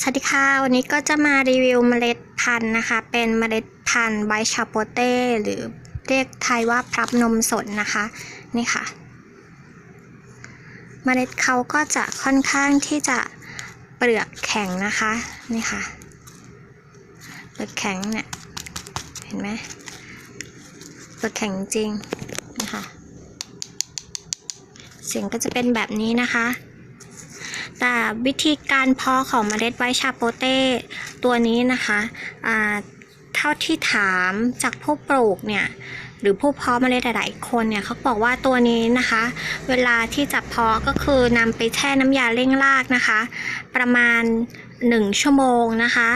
สวัสดีค่ะ วันนี้ก็จะมารีวิวเมล็ดพันธุ์นะคะ เป็นเมล็ดพันธุ์ไวชาโปเต้ หรือเรียกไทยว่าพรับนมสดนะคะ นี่ค่ะ เมล็ดเขาก็จะค่อนข้างที่จะเปลือกแข็งนะคะ นี่ค่ะ เปลือกแข็งเนี่ย เห็นไหม เปลือกแข็งจริงนี่ค่ะเสียงก็จะเป็นแบบนี้นะคะ แต่วิธีการเพาะของเมล็ดไวชาโปเต้ตัวนี้นะคะอ่า ท่าที่ถามจากผู้ปลูกเนี่ยหรือผู้เพาะเมล็ดหลาย ๆ คนเนี่ยเขาบอกว่าตัวนี้นะคะ เวลาที่จะเพาะก็คือนำไปแช่น้ำยาเร่งรากนะคะ ประมาณ 1 ชั่วโมงนะคะ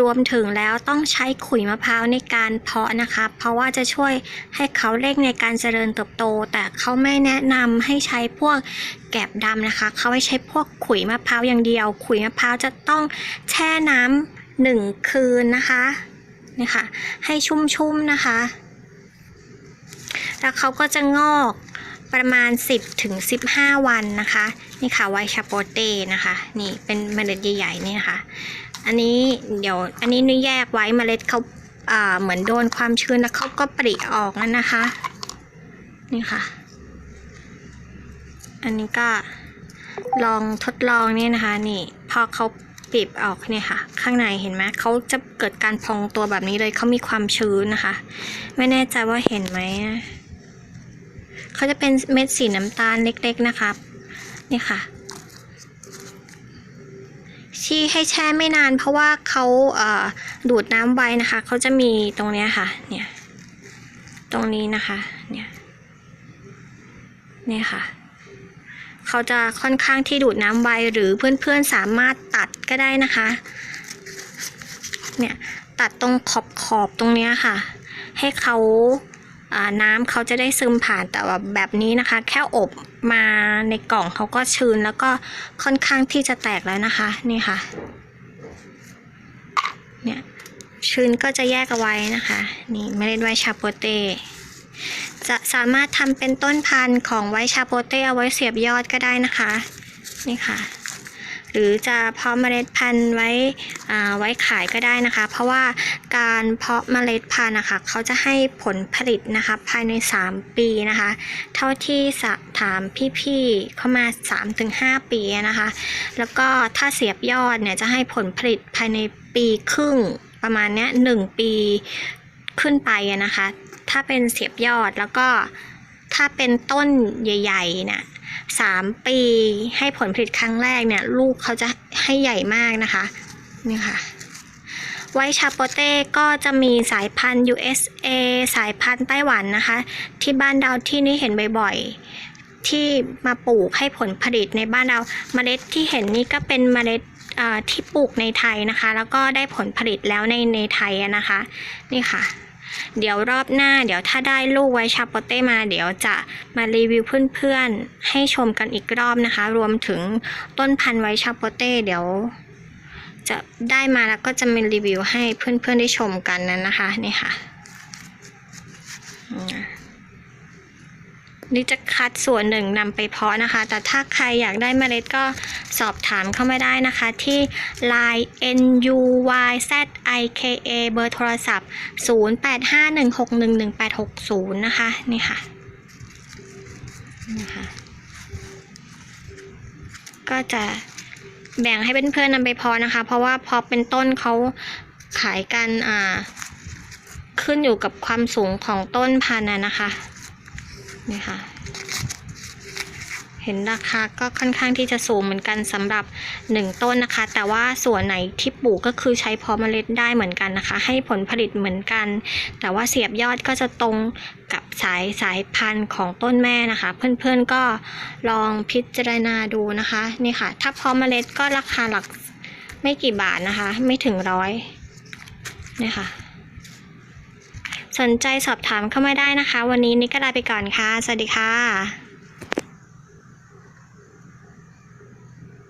รวมถึงแล้วต้องใช้ขุยมะพร้าวในการเพาะนะคะ เพราะว่าจะช่วยให้เขาเร่งในการเจริญเติบโต แต่เขาไม่แนะนำให้ใช้พวกแกบดำนะคะ เขาให้ใช้พวกขุยมะพร้าวอย่างเดียว ขุยมะพร้าวจะต้องแช่น้ำหนึ่งคืนนะคะ นี่ค่ะให้ชุ่มๆนะคะ แล้วเขาก็จะงอกประมาณ 10ถึง15 วันนะคะ นี่ค่ะไวชาโปเต้นะคะ นี่เป็นเมล็ดใหญ่ๆนี่นะคะ อันนี้เดี๋ยวอันนี้นี่แยกไว้เมล็ดเขาอ่าเหมือนโดนความชื้นแล้วเขาก็ปริออกนั่นนะคะ นี่ค่ะ อันนี้ก็ลองทดลองนี่นะคะ นี่พอเขา ปิบออกเนี่ยค่ะ ข้างในเห็นไหมเขาจะเกิดการพองตัวแบบนี้เลยเขามีความชื้นนะคะ ไม่แน่ใจว่าเห็นไหมเขาจะเป็นเม็ดสีน้ำตาลเล็กๆนะคะนี่ค่ะที่ให้แช่ไม่นานเพราะว่าเขาเดูดน้ำไว้นะคะเขาจะมีตรงเนี้ยค่ะเนี่ยตรงนี้นะคะเนี่ยเนี่ยค่ะเขาจะค่อนข้างที่ดูดน้ำไวหรือเพื่อนๆสามารถ ก็ได้นะคะ เนี่ยตัดตรงขอบขอบๆตรงเนี้ยค่ะ ให้เขาอ่าน้ำเขาจะได้ซึมผ่านแต่ว่าแบบนี้นะคะ แค่อบมาในกล่องเขาก็ชื้นแล้วก็ค่อนข้างที่จะแตกแล้วนะคะนี่ค่ะ เนี่ยชื้นก็จะแยกเอาไว้นะคะ นี่เมล็ดไวชาโปเต้จะสามารถทำเป็นต้นพันธุ์ของไวชาโปเต้เอาไว้เสียบยอดก็ได้นะคะ นี่ค่ะ หรือจะเพาะเมล็ดพันธุ์ไว้ไว้ขายก็ได้นะคะ เพราะว่าการเพาะเมล็ดพันธุ์นะคะเขาจะให้ผลผลิตนะคะภายใน 3 ปีนะคะ เท่าที่สถามพี่ๆเข้ามา 3-5 ปีนะคะ แล้วก็ถ้าเสียบยอดเนี่ยจะให้ผลผลิตภายในปีครึ่งประมาณเนี้ยหนึ่งปีขึ้นไปนะคะ ถ้าเป็นเสียบยอดแล้วก็ถ้าเป็นต้นใหญ่ๆเนี่ย สามปีให้ผลผลิตครั้งแรกเนี่ย ลูกเขาจะให้ใหญ่มากนะคะนี่ค่ะไวชาโปเต้ก็จะมีสายพันธุ์ USA สายพันธุ์ไต้หวันนะคะ ที่บ้านเราที่นี่เห็นบ่อยๆ ที่มาปลูกให้ผลผลิตในบ้านเราเมล็ดที่เห็นนี่ก็เป็นเมล็ดที่ปลูกในไทยนะคะ แล้วก็ได้ผลผลิตแล้วในในไทยนะคะ นี่ค่ะ เดี๋ยวรอบหน้า เดี๋ยวถ้าได้ลูกไวท์ชาโปเต้มา เดี๋ยวจะมารีวิวเพื่อนๆ ให้ชมกันอีกรอบนะคะ รวมถึงต้นพันธุ์ไวท์ชาโปเต้เดี๋ยว จะได้มาแล้วก็จะมารีวิวให้เพื่อนๆได้ชมกันนั้นนะคะนี่ค่ะ นี่จะคัดส่วนหนึ่งนำไปเพาะนะคะ แต่ถ้าใครอยากได้เมล็ดก็สอบถามเข้ามาได้นะคะ ที่ line n u y z i k a เบอร์โทรศัพท์ 0851611860 นะคะ นี่ค่ะนะคะก็จะแบ่งให้เพื่อนๆนำไปเพาะนะคะ เพราะว่าพอเป็นต้นเขาขายกันอ่าขึ้นอยู่กับความสูงของต้นพันธุ์นะนะคะ นี่ค่ะ เห็นราคาก็ค่อนข้างที่จะสูงเหมือนกันสำหรับหนึ่งต้นนะคะ แต่ว่าส่วนไหนที่ปลูกก็คือใช้พาะเมล็ดได้เหมือนกันนะคะ ให้ผลผลิตเหมือนกัน แต่ว่าเสียบยอดก็จะตรงกับสายสายพันธุ์ของต้นแม่นะคะ เพื่อนๆก็ลองพิจารณาดูนะคะนี่ค่ะ ถ้าพาะเมล็ดก็ราคาหลักไม่กี่บาทนะคะ ไม่ถึงร้อยนี่ค่ะ สนใจสอบถามเข้ามาได้นะคะ วันนี้นิกก็ลาไปก่อนค่ะ สวัสดีค่ะ